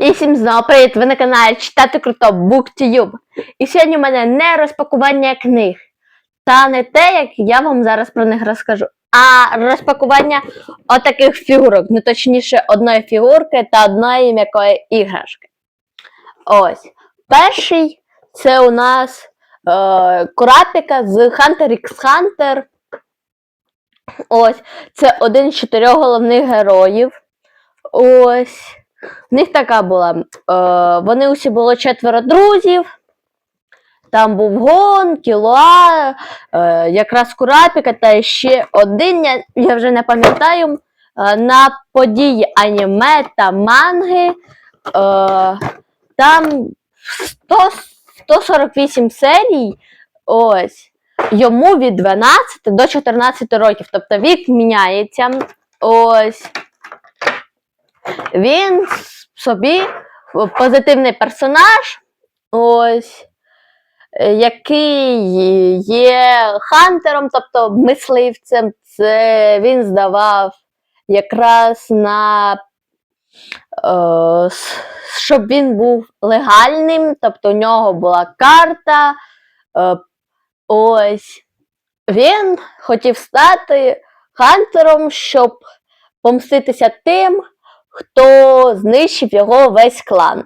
І всім знову привіт! Ви на каналі Читати Круто BookTube. І сьогодні в мене не розпакування книг, та не те, як я вам зараз про них розкажу, а розпакування отаких фігурок, ну точніше, одної фігурки та одної м'якої іграшки. Ось. Перший це у нас е, Курапіка з Hunter x Hunter. Ось. Це один з чотирьох головних героїв. Ось. В них така була. Е, вони усі було четверо друзів. Там був Гон, Кілуа, е, якраз Курапіка та ще один, я, я вже не пам'ятаю, е, на події аніме та манги. Е, там 100, 148 серій. Ось. Йому від 12 до 14 років. Тобто вік міняється. Ось. Він собі позитивний персонаж, ось, е, який є хантером, тобто мисливцем. Це він здавав якраз на е, щоб він був легальним, тобто у нього була карта. Е, ось. Він хотів стати хантером, щоб помститися тим, хто знищив його весь клан.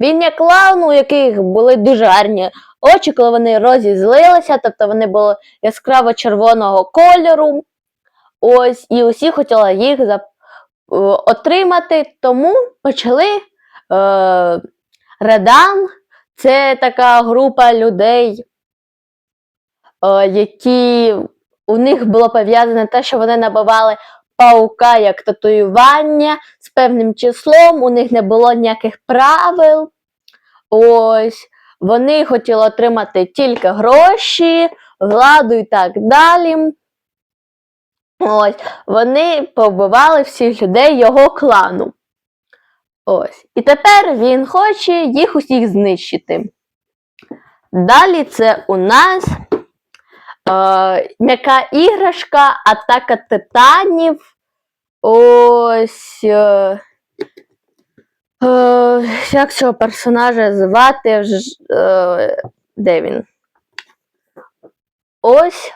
Він є клан, у яких були дуже гарні очі, коли вони розізлилися, тобто вони були яскраво червоного кольору. Ось, і усі хотіли їх зап- е, отримати, тому почали е, Редан. Це така група людей, е, які у них було пов'язане те, що вони набивали паука як татуювання з певним числом, у них не було ніяких правил. Ось. Вони хотіли отримати тільки гроші, владу і так далі. Ось. Вони повбивали всіх людей його клану. Ось. І тепер він хоче їх усіх знищити. Далі це у нас е, м'яка іграшка, атака титанів. Ось. Е, е, як цього персонажа звати? Е, де він? Ось.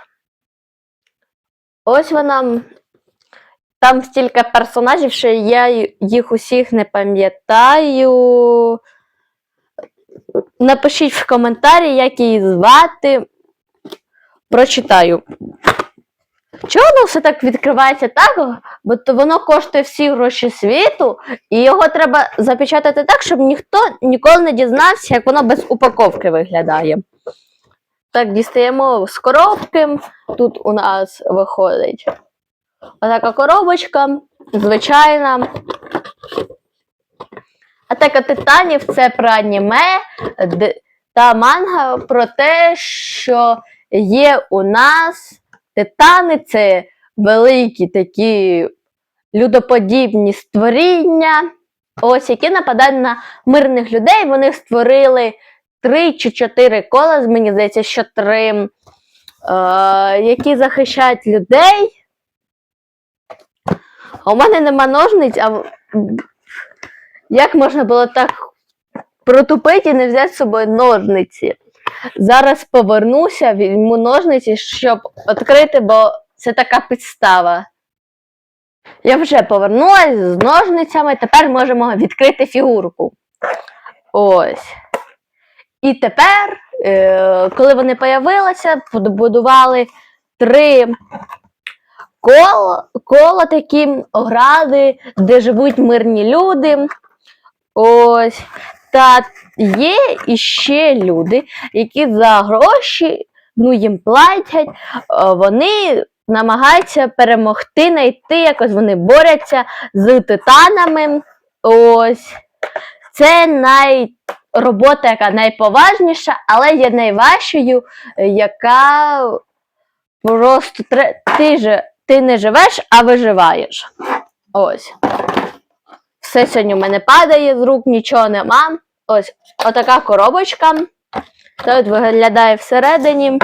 Ось вона. Там стільки персонажів, що я їх усіх не пам'ятаю. Напишіть в коментарі, як її звати. Прочитаю. Чого воно все так відкривається так? Бо то воно коштує всі гроші світу, і його треба запечатати так, щоб ніхто ніколи не дізнався, як воно без упаковки виглядає. Так, дістаємо з коробки. Тут у нас виходить отака коробочка, звичайна. Атака титанів це про аніме та манга про те, що є у нас титани, це великі такі людоподібні створіння, ось які нападають на мирних людей. Вони створили три чи чотири кола, мені здається, що три, е, які захищають людей. А у мене нема ножниць, а як можна було так протупити і не взяти з собою ножниці? Зараз повернуся, візьму ножниці, щоб відкрити, бо це така підстава. Я вже повернулася з ножницями, тепер можемо відкрити фігурку. Ось. І тепер, е, коли вони появилися, побудували три кола, кола такі огради, де живуть мирні люди. Ось. Та є іще люди, які за гроші, ну їм платять, е, вони намагаються перемогти, знайти, якось вони борються з титанами. Ось. Це най... робота, яка найповажніша, але є найважчою, яка просто ти, же, ти не живеш, а виживаєш. Ось. Все сьогодні в мене падає з рук, нічого нема. Ось отака коробочка. Тут виглядає всередині.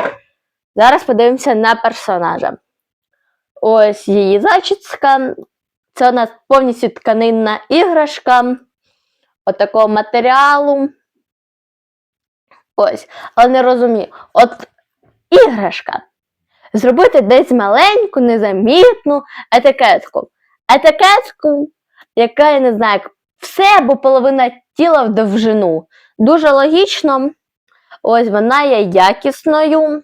Зараз подивимося на персонажа. Ось її зачіска. Це у нас повністю тканинна іграшка. отакого матеріалу. Ось, але не розумію. От іграшка. Зробити десь маленьку, незамітну етикетку. Етикетку, яка, я не знаю, все або половина тіла в довжину. Дуже логічно. Ось вона є якісною.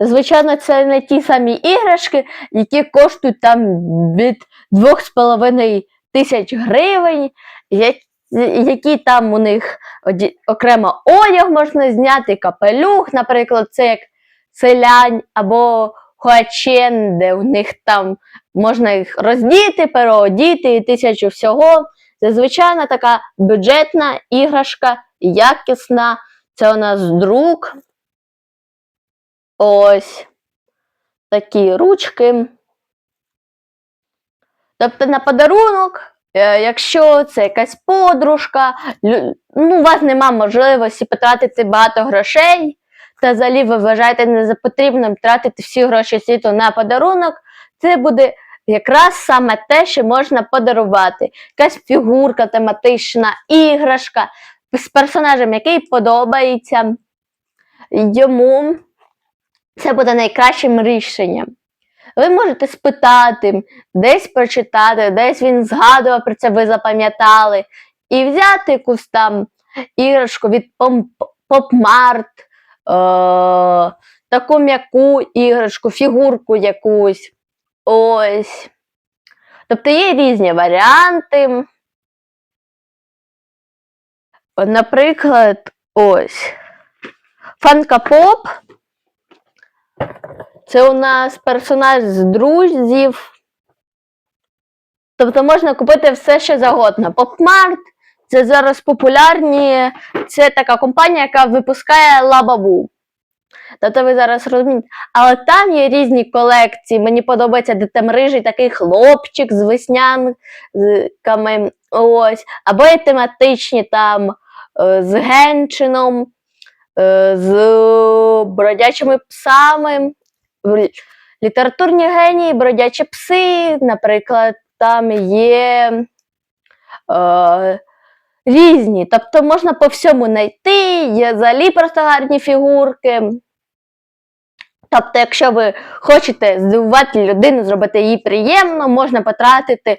Звичайно, це не ті самі іграшки, які коштують там від 2,5 тисяч гривень, які там у них окремо одяг можна зняти, капелюх, наприклад, це як селянь або хуачен, де у них там можна їх роздіти, переодіти і тисячу всього. Це звичайна така бюджетна іграшка, якісна. Це у нас друк. Ось такі ручки. Тобто на подарунок, е, якщо це якась подружка, ну, у вас нема можливості потратити багато грошей, та взагалі ви вважаєте не за потрібним тратити всі гроші світу на подарунок, це буде якраз саме те, що можна подарувати. Якась фігурка тематична, іграшка з персонажем, який подобається йому. Це буде найкращим рішенням. Ви можете спитати, десь прочитати, десь він згадував про це, ви запам'ятали, і взяти якусь там іграшку від Попмарт, таку м'яку іграшку, фігурку якусь. Ось. Тобто є різні варіанти. Наприклад, ось. Фанка Поп. Це у нас персонаж з друзів. Тобто можна купити все, що завгодно. Попмарт це зараз популярні. Це така компанія, яка випускає лабабу. Тобто ви зараз розумієте. Але там є різні колекції. Мені подобається, де там рижий такий хлопчик з веснянками. Ось. Або є тематичні там е, з генчином, е, з бродячими псами. Літературні генії, бродячі пси, наприклад, там є е, різні. Тобто можна по всьому знайти, є взагалі просто гарні фігурки. Тобто, якщо ви хочете здивувати людину, зробити їй приємно, можна потратити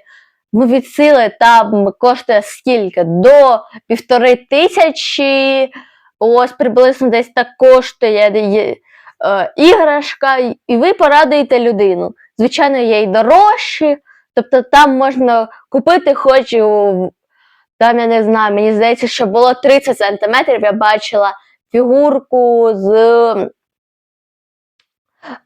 ну, від сили там коштує скільки? До півтори тисячі. Ось приблизно десь так коштує є, е, іграшка, і ви порадуєте людину. Звичайно, є й дорожчі, тобто там можна купити хоч там, я не знаю, мені здається, що було 30 сантиметрів, я бачила фігурку з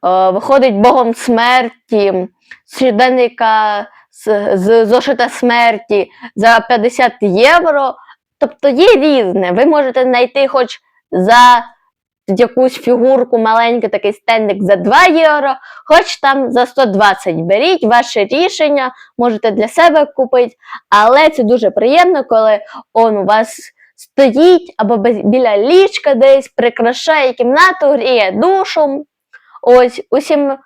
е, виходить Богом смерті, щоденника з, з зошита смерті за 50 євро. Тобто є різне. Ви можете знайти хоч за якусь фігурку маленький такий стендик за 2 євро, хоч там за 120 беріть, ваше рішення, можете для себе купити, але це дуже приємно, коли он у вас стоїть або біля ліжка десь, прикрашає кімнату, гріє душу. Ось усім,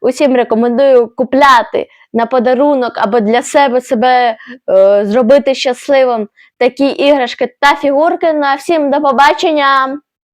усім рекомендую купляти на подарунок або для себе себе е, зробити щасливим такі іграшки та фігурки. На всім до побачення!